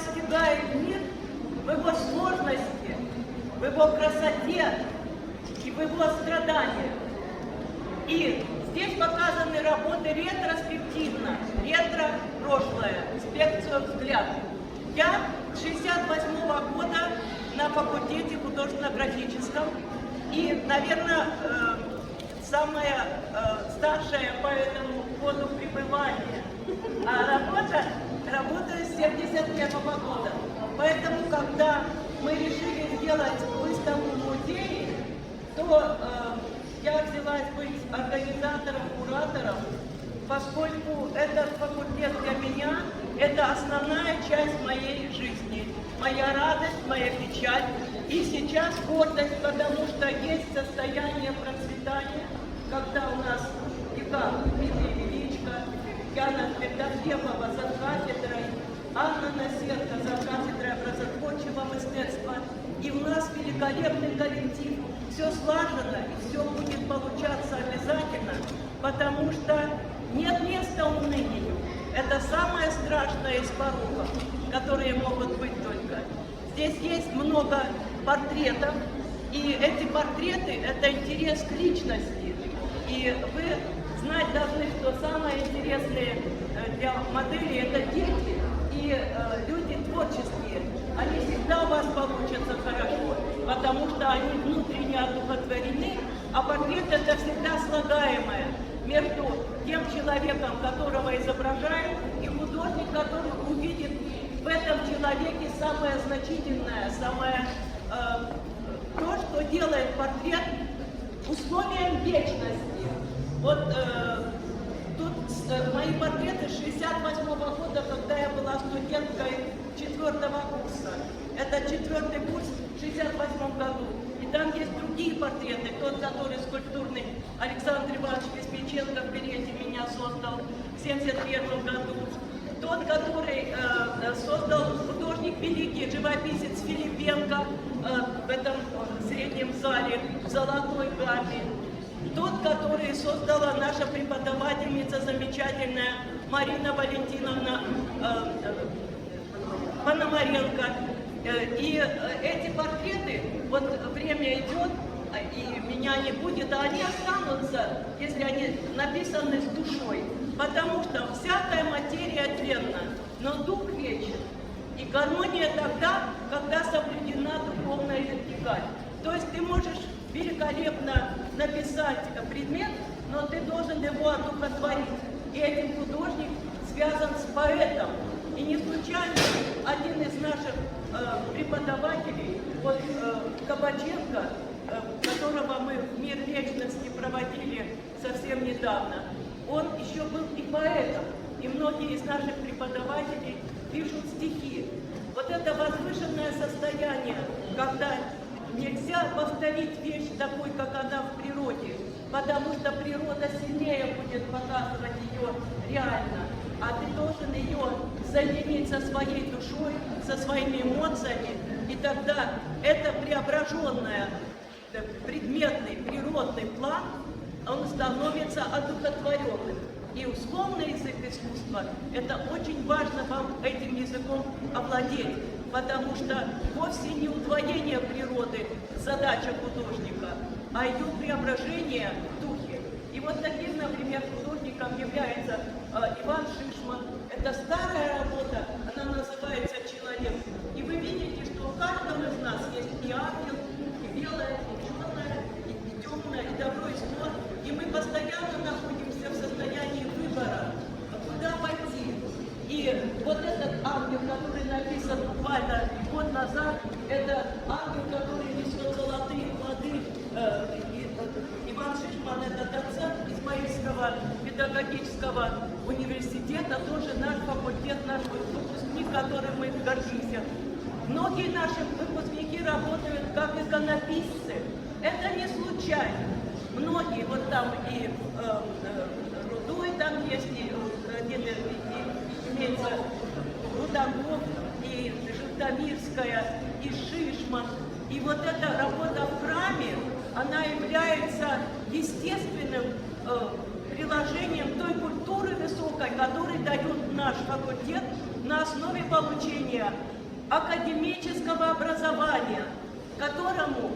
нас кидает мир в его сложности, в его красоте и в его страданиях. И здесь показаны работы ретроспективно, ретро прошлое, спекцию взгляд. Я 68 -го года на факультете художественно-графическом и, наверное, э, самая э, старшая по этому году пребывания. А работа работаю с 1975 -го года. Поэтому, когда мы решили сделать выставку в то э, я взялась быть организатором, куратором, поскольку этот факультет для меня – это основная часть моей жизни, моя радость, моя печаль. И сейчас гордость, потому что есть состояние процветания, когда у нас и как, Яна Пердафємова за кафедрою, Анна Насенко за кафедрой образотворчего мистецтва. И у нас великолепный коллектив. Все слажено и все будет получаться обязательно, потому что нет места унынию. Это самое страшное из пороков, которые могут быть только. Здесь есть много портретов, и эти портреты – это интерес к личности. И вы знать должны, что самое интересное э, для модели – это дети и э, люди творческие. Они всегда у вас получатся хорошо, потому что они внутренне одухотворены, а портрет – это всегда слагаемое между тем человеком, которого изображает, и художник, который увидит в этом человеке самое значительное, самое э, то, что делает портрет условием вечности. Вот э, тут э, мои портреты 68 -го года, когда я была студенткой четвертого курса. Это четвертый курс в 68 году. И там есть другие портреты. Тот, который скульптурный Александр Иванович Веспеченко в Березе меня создал в 71 году. Тот, который э, создал художник великий, живописец Филипенко э, в этом э, среднем зале, в золотой гамме. Тот, который создала наша преподавательница замечательная Марина Валентиновна э, Пономаренко. Э, и э, эти портреты, вот время идет, и меня не будет, а они останутся, если они написаны с душой. Потому что всякая материя тленна, но дух вечен. И гармония тогда, когда соблюдена духовная вертикаль. То есть ты можешь великолепно написать предмет, но ты должен его одухотворить. И этим художник связан с поэтом. И не случайно один из наших э, преподавателей, вот э, Кабаченко, э, которого мы в мир вечности проводили совсем недавно, он еще был и поэтом. И многие из наших преподавателей пишут стихи. Вот это возвышенное состояние, когда Нельзя повторить вещь такой, как она в природе, потому что природа сильнее будет показывать ее реально. А ты должен ее соединить со своей душой, со своими эмоциями, и тогда это преображенное э, предметный, природный план, он становится одухотворенным. И условный язык искусства, это очень важно вам этим языком овладеть. потому что вовсе не удвоение природы задача художника, а ее преображение в духе. И вот таким, например, художником является улица Рудаков и Житомирская, и Шишман. И вот эта работа в храме, она является естественным э, приложением той культуры высокой, которую дает наш факультет на основе получения академического образования, которому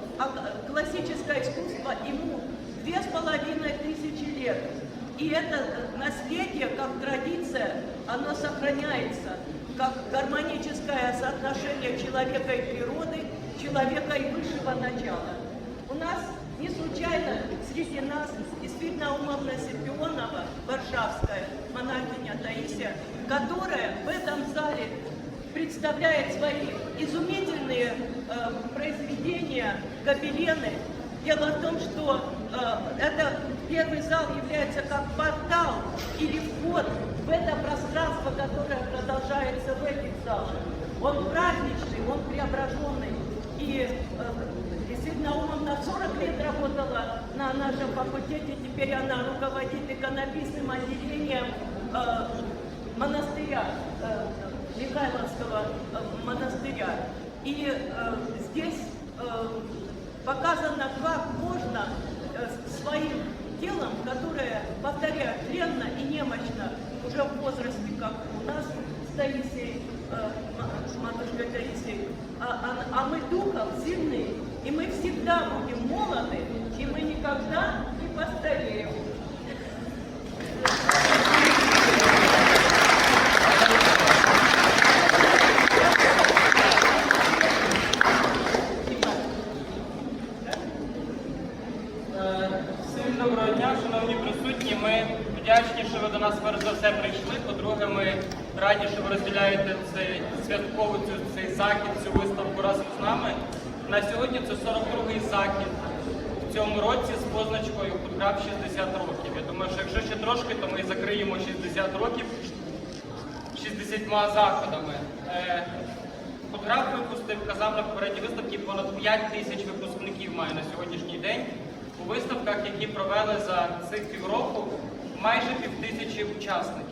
классическое искусство ему две с половиной тысячи лет. И это наследие, как традиция, оно сохраняется, как гармоническое соотношение человека и природы, человека и высшего начала. У нас не случайно среди нас действительно умовная Сергионова, Варшавская, монахиня Таисия, которая в этом зале представляет свои изумительные э, произведения гобелены. Дело в том, что Э, это первый зал является как портал или вход в это пространство, которое продолжается в этих залах. Он праздничный, он преображенный. И э, если на умом на 40 лет работала на нашем факультете, теперь она руководит иконописным отделением э, монастыря, э, Михайловского э, монастыря. И э, здесь э, показано, как можно своим телом, которое, повторяю, тленно и немощно уже в возрасте, как у нас с Таисией, э, матушкой Таисией, а, а, а мы духом сильны, и мы всегда будем молоды, и мы никогда не постареем. понад 5 тисяч випускників має на сьогоднішній день. У виставках, які провели за цих півроку, майже пів тисячі учасників.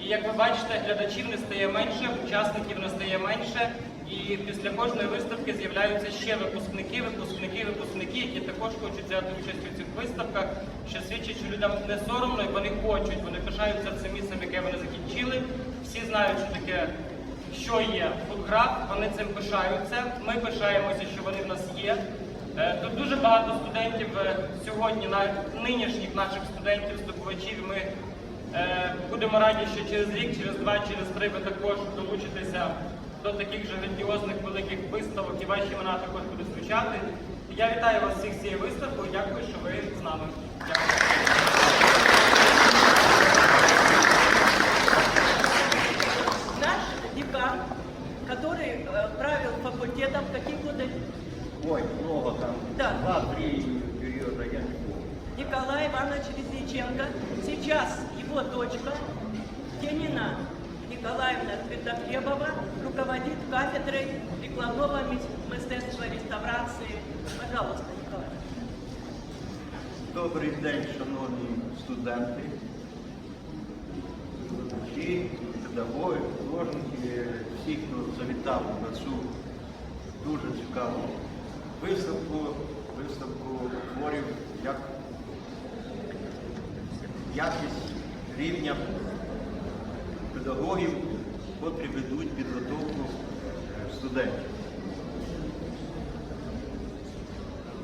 І як ви бачите, глядачів не стає менше, учасників не стає менше. І після кожної виставки з'являються ще випускники, випускники, випускники, які також хочуть взяти участь у цих виставках, що свідчить, що людям не соромно і вони хочуть, вони пишаються цим місцем, яке вони закінчили. Всі знають, що таке що є фотограф, вони цим пишаються. Ми пишаємося, що вони в нас є. Е, тут дуже багато студентів е, сьогодні, навіть нинішніх наших студентів, здобувачів. Ми е, будемо раді, що через рік, через два, через три ви також долучитеся до таких же грандіозних великих виставок і ваші імена також будуть звучати. Я вітаю вас всіх з цією виставкою. якість рівня педагогів, котрі ведуть підготовку студентів.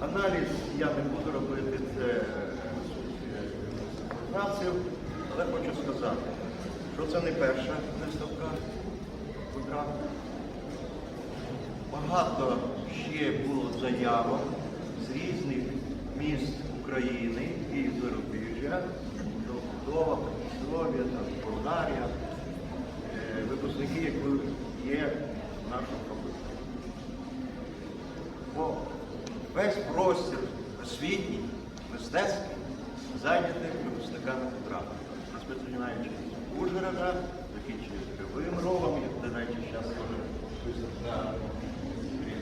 Аналіз я не буду робити це націю, е, але хочу сказати, що це не перша виставка Петра. Багато ще було заявок з різних міст України і зарубіжжя. Молдова, Придністров'я, Болгарія, е, випускники, які є в нашому факультеті. Бо весь простір освітній, мистецький зайнятий випускниками програми. Розпочинаючи з Ужгорода, закінчуючи Кривим Ровом, я, навіть речі, зараз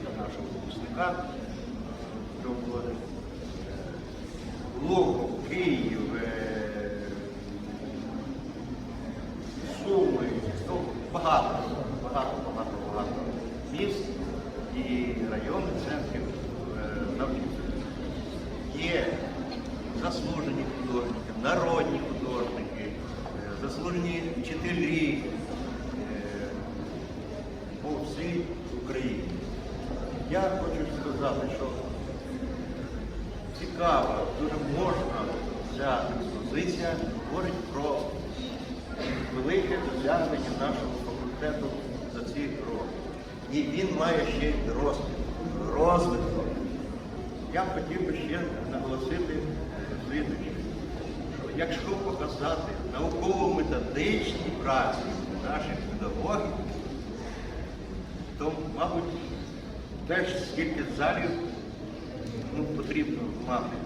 на нашого випускника. досягненням нашого факультету за ці роки. І він має ще й розвиток. розвиток. Я б хотів би ще наголосити слідуючи, що якщо показати науково-методичні праці наших педагогів, то, мабуть, теж скільки залів ну, потрібно мати,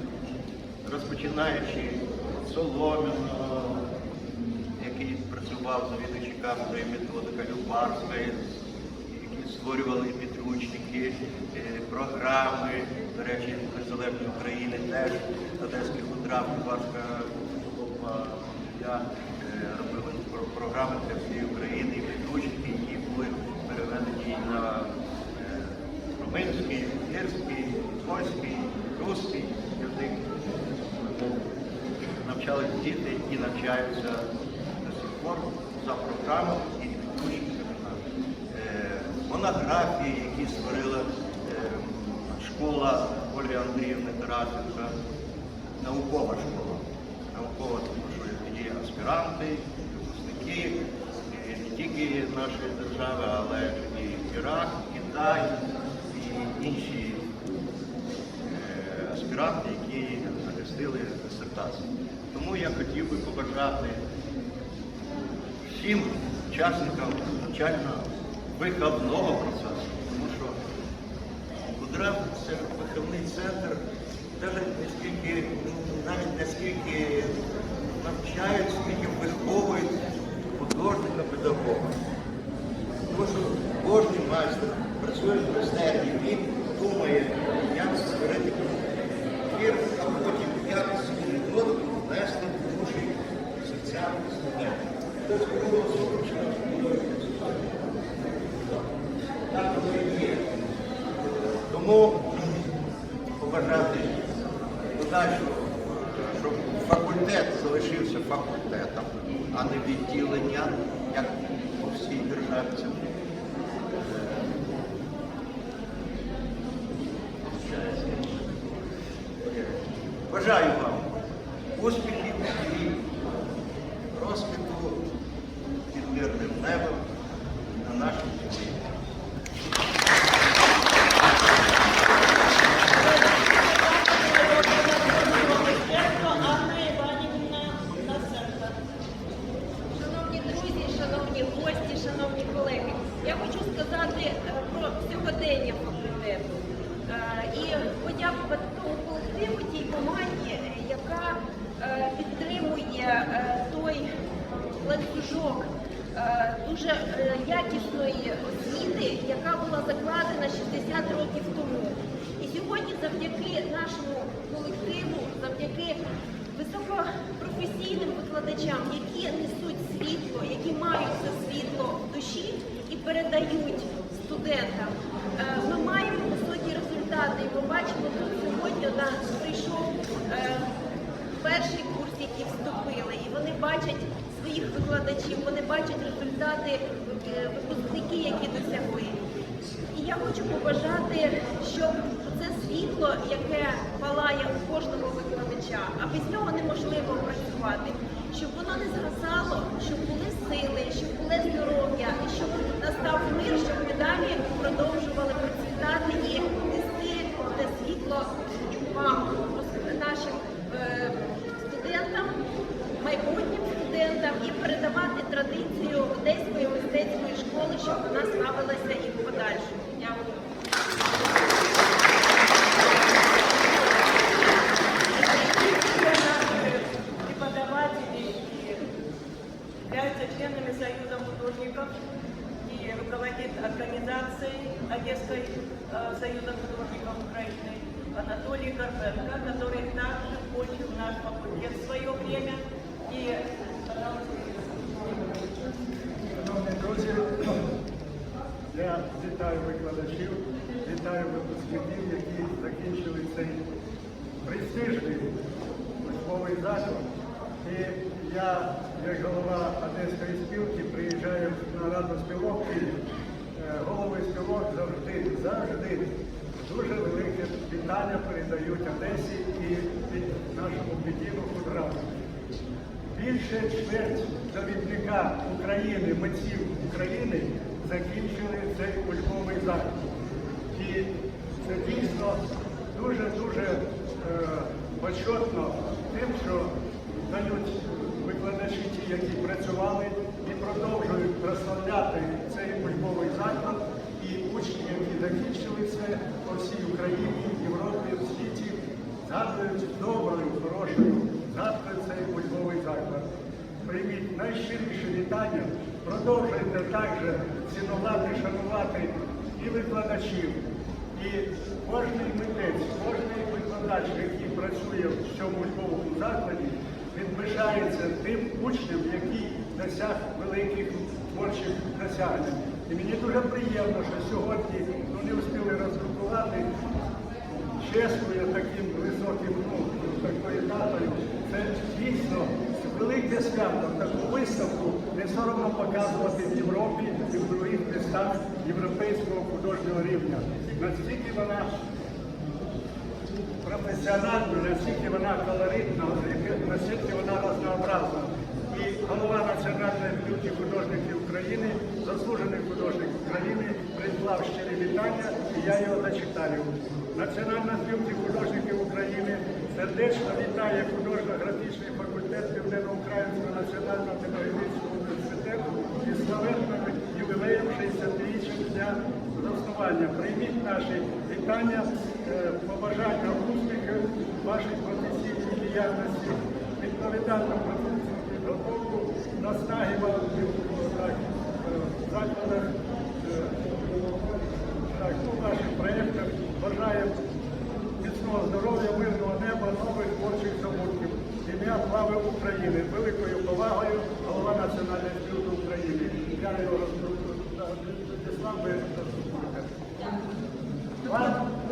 розпочинаючи солом'яного, працював завідувачі кафедри методика Любарської, які створювали підручники, е, програми, до речі, Незалежної України теж одеських утрав, Любарська я е, робила програми для всієї України, і підручники, які були переведені на е, румунський, гірський, польський, русський язик. Навчались діти, які навчаються форму за програмою і е, монографії, які створила е, школа Олі Андріївни Тарасенка, наукова школа. Наукова, тому що є аспіранти, випускники, не тільки нашої держави, але і Ірак, Китай і інші е, аспіранти, які захистили дисертацію. Тому я хотів би побажати всім учасникам навчально-виховного процесу. 不是啊，你们。дають студентам. Е, ми маємо високі результати. І ми бачимо, тут сьогодні нас прийшов е, перший курс, який вступили, і вони бачать своїх викладачів, вони бачать результати е, випускники, які досягли. І я хочу побажати, щоб це світло, яке палає у кожного викладача, а без нього неможливо працювати, щоб воно не згасало. і передавати традицію одеської мистецької школи, щоб вона славилася і в подальшому. я, як голова Одеської спілки, приїжджаю на раду Співок, і е, голови співок завжди, завжди дуже велике вітання передають Одесі і нашому бідіну Фудраду. Більше чверть довідника України, митців України закінчили цей кульковий захід. І це дійсно дуже-дуже е, почетно тим, що дають Бенешиті, які працювали і продовжують прославляти цей учбовий заклад і учні, які закінчили це по всій Україні, Європі, в світі, згадують доброю, хорошою завтра цей учбовий заклад. Прийміть найщиріше вітання, продовжуйте також цінувати, шанувати і викладачів. І кожний митець, кожний викладач, який працює в цьому Львовому закладі, відмежається тим учням, який досяг великих творчих досягнень. І мені дуже приємно, що сьогодні вони ну, встигли роздрукувати чесною таким високим ну, такою датою. Це дійсно велике свято. Таку виставку не соромно показувати в Європі і в других містах європейського художнього рівня. Настільки вона професіонально, наскільки вона колоритна, наскільки вона разнообразна. І голова Національної спілки художників України, заслужений художник України, прислав щирі вітання, і я його зачитаю. Національна спілка художників України сердечно вітає художньо-графічний факультет Південно-Українського національного педагогічного університету і славетним ювілеєм 60-річчя заснування. Прийміть наші вітання. Е, побажання успіхів вашій професійній діяльності, відповідальну професійну підготовку, настаги вам в е, закладах.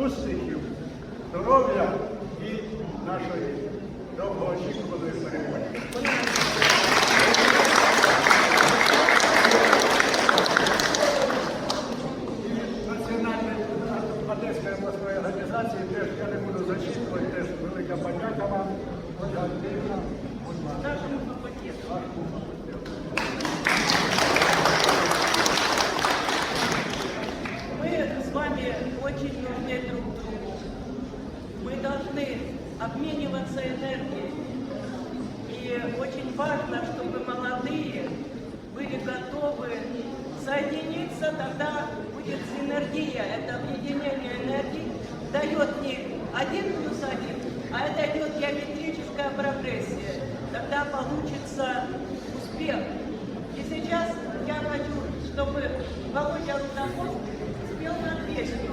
успіхів, здоров'я і нашої довгоочікуваної перемоги. 1 плюс 1, а это идет геометрическая прогрессия. Тогда получится успех. И сейчас я хочу, чтобы Володя Рудаков спел нам песню.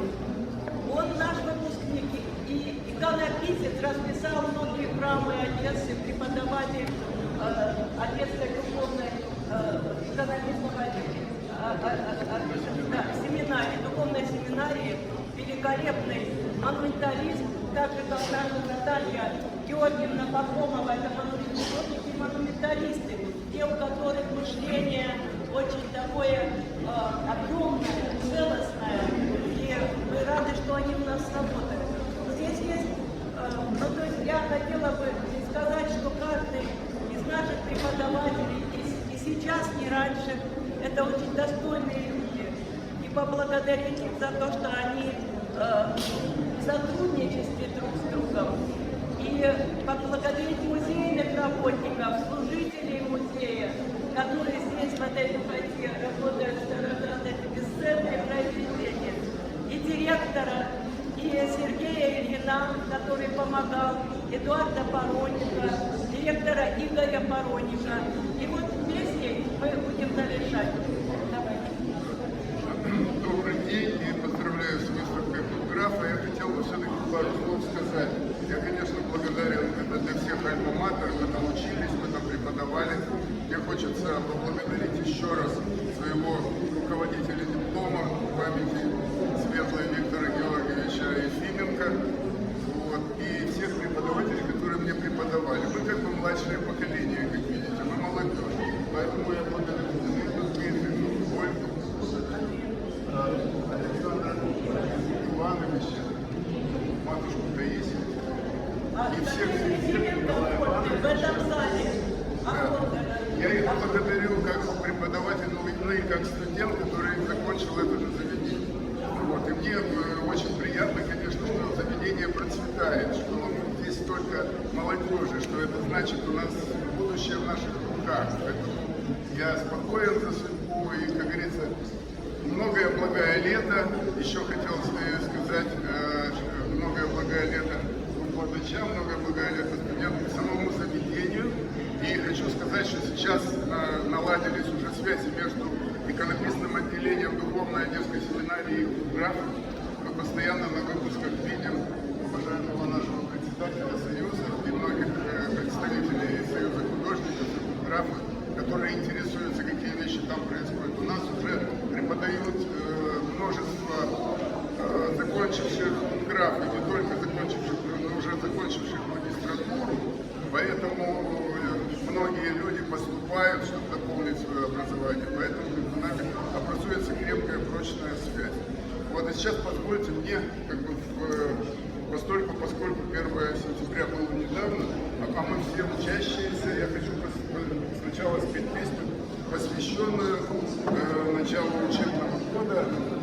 Он наш выпускник и иконописец, расписал многие храмы Одессы, преподаватель э, Одесской Наталья Георгиевна Пахомова, это художники монументалисты, те, у которых мышление очень такое э, объемное, целостное, и мы рады, что они у нас работают. Здесь есть, э, ну то есть я хотела бы сказать, что каждый из наших преподавателей, и, и сейчас, не раньше, это очень достойные люди, и поблагодарить их за то, что они э, в сотрудничестве друг с другом и поблагодарить музейных работников, страх. Поэтому я спокоен за судьбу и, как говорится, многое благое лето. Еще хотел сказать э, многое благое лето глуховичам, многое благое лето студентам, самому заведению. И хочу сказать, что сейчас э, наладились уже связи между экономистным отделением Духовной Одесской семинарии и графом. Мы постоянно сейчас позвольте мне, как бы, в, э, поскольку, поскольку 1 сентября было недавно, а, а мы все учащиеся, я хочу сначала спеть песню, посвященную э, началу учебного года